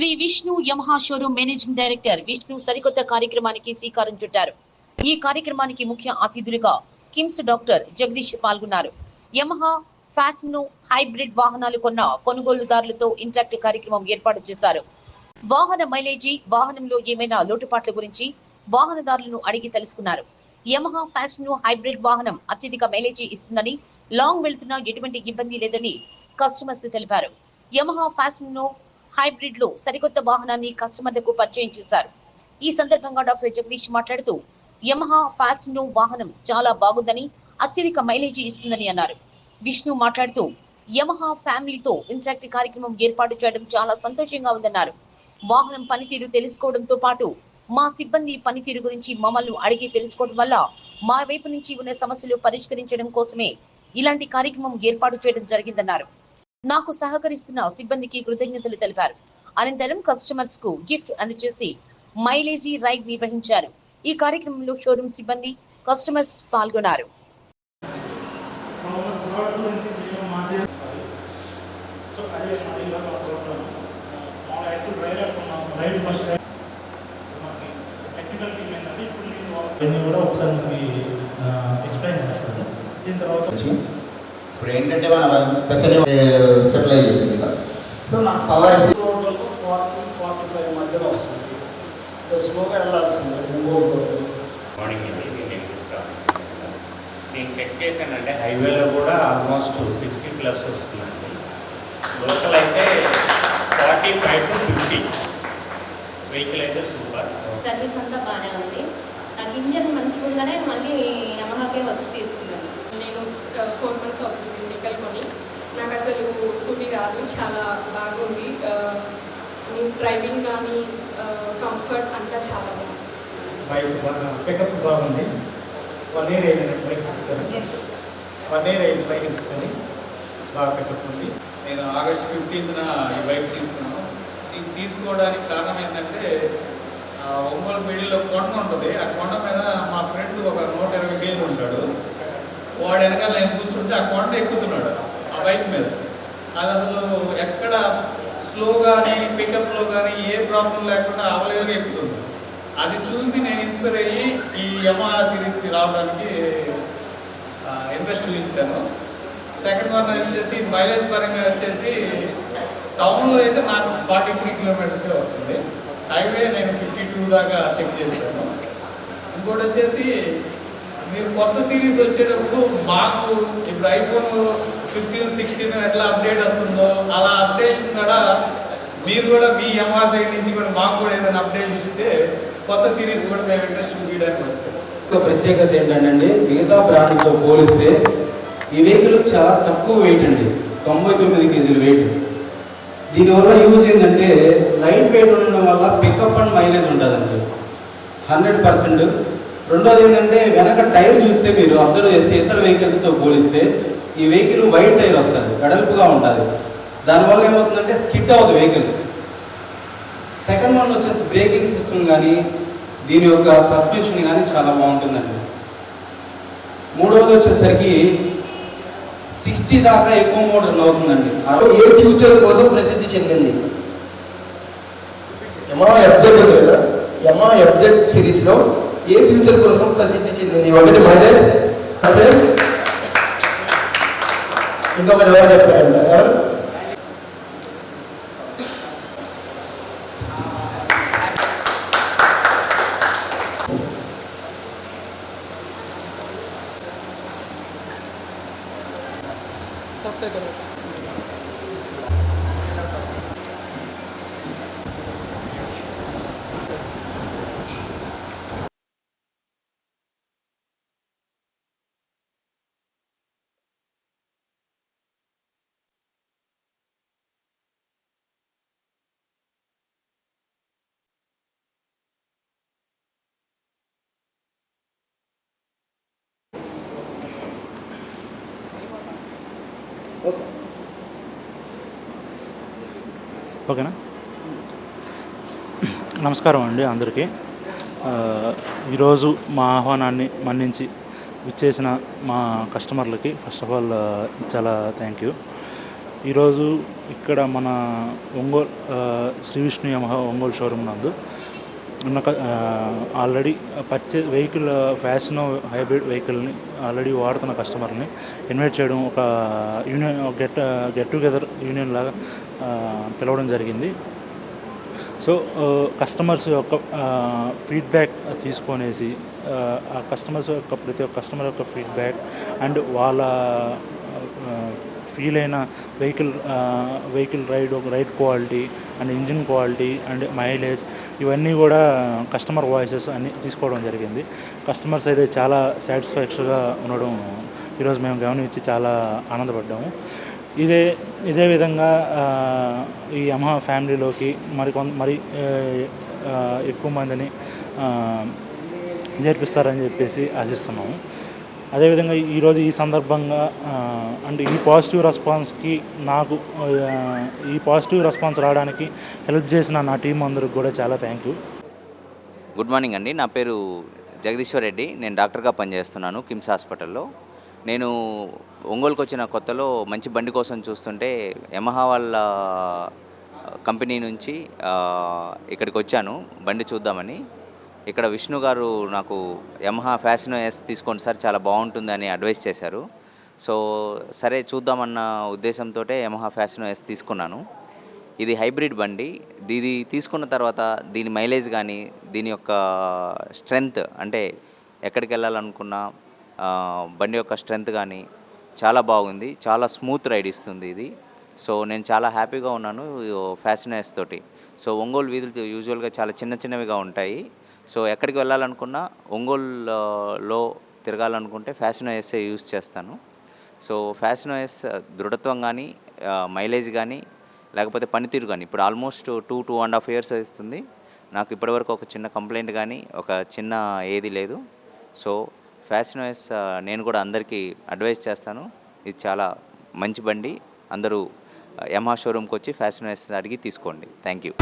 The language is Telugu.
Shri Vishnu Yamaha showroom managing director Vishnu సరికొత్త కార్యక్రమానికి శ్రీకారం చుట్టారు. ఈ కార్యక్రమానికి ముఖ్య అతిథులుగా కిమ్స్ డాక్టర్ జగదీష్ పాల్గొన్నారు. యమహా ఫ్యాషన్ హైబ్రిడ్ వాహనాలు కొన్న కొనుగోలుదారులతో ఇంటాక్ట్ కార్యక్రమం ఏర్పాటు చేశారు. వాహన మైలేజీ వాహనంలో ఏమైనా లోటుపాట్ల గురించి వాహనదారులను అడిగి తెలుసుకున్నారు. యమహా ఫ్యాషన్ హైబ్రిడ్ వాహనం అత్యధిక మైలేజీ ఇస్తుందని లాంగ్ వెళ్తున్నా ఎటువంటి ఇబ్బంది లేదని కస్టమర్స్ తెలిపారు. యమహా ఫ్యాషన్ హైబ్రిడ్లో సరికొత్త వాహనాన్ని కస్టమర్లకు పరిచయం చేశారు. ఈ సందర్భంగా డాక్టర్ జగదీష్ మాట్లాడుతూ యమహా ఫ్యాషన్ వాహనం చాలా బాగుందని అత్యధిక మైలేజీ ఇస్తుందని అన్నారు. విష్ణు మాట్లాడుతూ యమహా ఫ్యామిలీతో ఇంటరాక్ట్ కార్యక్రమం ఏర్పాటు చేయడం చాలా సంతోషంగా ఉందన్నారు. వాహనం పనితీరు తెలుసుకోవడంతో పాటు మా సిబ్బంది పనితీరు గురించి మమ్మల్ని అడిగి తెలుసుకోవడం వల్ల మా వైపు నుంచి ఉన్న సమస్యలు పరిష్కరించడం కోసమే ఇలాంటి కార్యక్రమం ఏర్పాటు చేయడం జరిగిందన్నారు. నాకు సహకరిస్తున్న సిబ్బందికి కృతజ్ఞతలు తెలిపారు. అనంతరం కస్టమర్స్కు గిఫ్ట్ అందజేసి మైలేజీ రైడ్ నిర్వహించారు. ఈ కార్యక్రమంలో షోరూమ్ సిబ్బంది కస్టమర్స్ పాల్గొన్నారు. ఒకసారి ఎక్స్ప్లెయిన్ చేస్తాను దీని తర్వాత వచ్చి ఇప్పుడు ఏంటంటే మన ఫెసిలిటీ సప్లై చేస్తుంది కదా. సో మనకు పవర్ ఫార్టీ ఫార్టీ ఫైవ్ మధ్యలో వస్తుంది. స్లోగా వెళ్ళాల్సింది మార్నింగ్ నేను ఎక్కిస్తాను నేను చెక్ చేశానంటే హైవేలో కూడా ఆల్మోస్ట్ సిక్స్టీ ప్లస్ వస్తుందండి. లోకల్ అయితే forty five to fifty vehicle అయితే సూపర్ సర్వీస్ అంతా బాగానే ఉంది. నాకు ఇంజన్ మంచిగా ఉందనే మళ్ళీ యమహాకే వచ్చి తీసుకున్నాను. నేను ఫోర్ మంత్స్ అవుతుంది వెహికల్ కొని నాకు అసలు స్కూటీ రాదు చాలా బాగుంది. డ్రైవింగ్ కానీ కంఫర్ట్ అంతా చాలా బాగుంది. బైక్ బాగా పికప్ బాగుంది. వన్ ఇయర్ అయింది బైక్ తీసుకొని. వన్ ఇయర్ అయింది బైక్ తీసుకొని. బాగా పికప్ ఉంది. నేను ఆగస్ట్ ఫిఫ్టీన్త్న ఈ బైక్ తీసుకున్నాను. ఇది తీసుకోవడానికి కారణం ఏంటంటే ఒంగోలు మిడిల్లో కొండ ఉంటుంది. ఆ కొండ మీద మా ఫ్రెండ్ ఒక నూట ఇరవై కేజీలు ఉంటాడు. వాడు వెనకాల నేను కూర్చుంటే ఆ కొండ ఎక్కుతున్నాడు ఆ బైక్ మీద. అది అసలు ఎక్కడ స్లో కానీ పికప్లో కానీ ఏ ప్రాబ్లం లేకుండా అవలేగా ఎక్కుతుంది. అది చూసి నేను ఇన్స్పైర్ అయ్యి ఈ యమా సిరీస్కి రావడానికి ఇంట్రెస్ట్ చూపించాను. సెకండ్ వన్ వచ్చేసి మైలేజ్ పరంగా వచ్చేసి టౌన్లో అయితే నాకు ఫార్టీ త్రీ కిలోమీటర్సే వస్తుంది. హైవే నేను ఫిఫ్టీ టూ దాకా చెక్ చేశాను. ఇంకోటి వచ్చేసి మీరు కొత్త సిరీస్ వచ్చేటప్పుడు మాకు ఇప్పుడు ఐఫోన్ ఫిఫ్టీన్ సిక్స్టీన్ ఎట్లా అప్డేట్ వస్తుందో అలా అప్డేషన్ కూడా మీరు కూడా మీ ఎంఆర్ సైడ్ నుంచి కూడా మాకు కూడా ఏదైనా అప్డేట్ ఇస్తే కొత్త సిరీస్ కూడా మేము ఇంట్రెస్ట్ చూపించడానికి వస్తాం. ఒక ప్రత్యేకత ఏంటంటే మిగతా బ్రాండ్తో పోలిస్తే ఈ వెహికల్ చాలా తక్కువ వెయిట్ అండి. తొంభై తొమ్మిది కేజీల వెయిట్ దీనివల్ల యూజ్ ఏంటంటే లైట్ వెయిట్ ఉండడం వల్ల పికప్ అండ్ మైలేజ్ ఉంటుందండి హండ్రెడ్ పర్సెంట్. రెండోది ఏంటంటే వెనక టైర్ చూస్తే మీరు అబ్జర్వ్ చేస్తే ఇతర వెహికల్స్తో పోలిస్తే ఈ వెహికల్ వైట్ టైర్ వస్తుంది వెడల్పుగా ఉంటుంది. దానివల్ల ఏమవుతుందంటే స్కిడ్ అవుతుంది వెహికల్ సెకండ్ వన్ వచ్చేసి బ్రేకింగ్ సిస్టమ్ కానీ దీని యొక్క సస్పెన్షన్ కానీ చాలా బాగుంటుందండి. మూడవది వచ్చేసరికి సిక్స్టీ దాకా ఎక్కువ మోడల్ అవుతుందండి. అరవై ఏ ఫ్యూచర్ కోసం ప్రసిద్ధి చెందింది. యమా ఎఫ్జెడ్ ఉంది కదా. యమా ఎఫ్జెడ్ సిరీస్లో ఏ ఫ్యూచర్ కోసం ప్రసిద్ధి చెందింది? ఒకటి మైలేజ్ సార్ ఇంకొకటి ఎవరు? చెప్పారంట ఎవరు ఓకేనా? నమస్కారం అండి అందరికీ. ఈరోజు మా ఆహ్వానాన్ని మన్నించి విచ్చేసిన మా కస్టమర్లకి ఫస్ట్ ఆఫ్ ఆల్ చాలా థ్యాంక్ యూ. ఈరోజు ఇక్కడ మన ఒంగోలు శ్రీ విష్ణు యమహ ఒంగోలు షోరూమ్ నందు ఉన్న already purchase vehicle fashion hybrid వెహికల్ని ఆల్రెడీ వాడుతున్న కస్టమర్ని ఇన్వైట్ చేయడం ఒక union get get together union లాగా పిలవడం జరిగింది. సో కస్టమర్స్ యొక్క ఫీడ్బ్యాక్ తీసుకొనేసి ఆ, ఆ కస్టమర్స్ యొక్క ప్రతి ఒక్క కస్టమర్ యొక్క ఫీడ్బ్యాక్ అండ్ వాళ్ళ ఫీల్ అయిన vehicle vehicle ride ride quality and engine quality and mileage ఇవన్నీ కూడా కస్టమర్ వాయిసెస్ అన్ని తీసుకోవడం జరిగింది. కస్టమర్స్ అయితే చాలా సాటిస్ఫాక్షన్గా ఉండడం ఈరోజు మేము గమనించి చాలా ఆనందపడ్డాము. ఇదే ఇదే విధంగా ఈ యమహా ఫ్యామిలీలోకి మరి కొంత మరి ఎక్కువ మందిని నేర్పిస్తారని చేర్పిస్తారని చెప్పేసి ఆశిస్తున్నాము. అదేవిధంగా ఈరోజు ఈ సందర్భంగా అంటే ఈ పాజిటివ్ రెస్పాన్స్కి నాకు ఈ పాజిటివ్ రెస్పాన్స్ రావడానికి హెల్ప్ చేసిన నా టీం అందరికి కూడా చాలా థ్యాంక్ యూ గుడ్ మార్నింగ్ అండి. నా పేరు జగదీశ్వర్ రెడ్డి. నేను డాక్టర్గా పనిచేస్తున్నాను కిమ్స్ హాస్పిటల్లో. నేను ఒంగోలుకు వచ్చిన కొత్తలో మంచి బండి కోసం చూస్తుంటే యమహా వాళ్ళ కంపెనీ నుంచి ఇక్కడికి వచ్చాను. బండి చూద్దామని. ఇక్కడ విష్ణు గారు నాకు యమహా ఫ్యాషన్ ఎస్ తీసుకోండి సార్ చాలా బాగుంటుంది అని అడ్వైస్ చేశారు. సో సరే చూద్దామన్న ఉద్దేశంతో యమహా ఫ్యాషన్ ఎస్ తీసుకున్నాను. ఇది హైబ్రిడ్ బండి. ఇది తీసుకున్న తర్వాత దీని మైలేజ్ కానీ దీని యొక్క స్ట్రెంగ్త్ అంటే ఎక్కడికి వెళ్ళాలనుకున్నా బండి యొక్క స్ట్రెంగ్త్ కానీ చాలా బాగుంది. చాలా స్మూత్ రైడ్ ఇస్తుంది ఇది. సో నేను చాలా హ్యాపీగా ఉన్నాను ఫ్యాషన్ ఎస్ తోటి. సో ఒంగోలు వీధులు యూజువల్గా చాలా చిన్న చిన్నవిగా ఉంటాయి. సో ఎక్కడికి వెళ్ళాలనుకున్నా ఒంగోలులో తిరగాలనుకుంటే ఫ్యాషన్ ఓఎస్ఏ యూస్ చేస్తాను. సో ఫ్యాషన్ ఓఎస్ దృఢత్వం కానీ మైలేజ్ కానీ లేకపోతే పనితీరు కానీ ఇప్పుడు almost two two and half years అవుతుంది. నాకు ఇప్పటివరకు ఒక చిన్న కంప్లైంట్ కానీ ఒక చిన్న ఏది లేదు. సో ఫ్యాషన్ వైస్ నేను కూడా అందరికీ అడ్వైస్ చేస్తాను. ఇది చాలా మంచి బండి. అందరూ యమహా షోరూమ్కి వచ్చి ఫ్యాషన్ వైస్ అడిగి తీసుకోండి. Thank you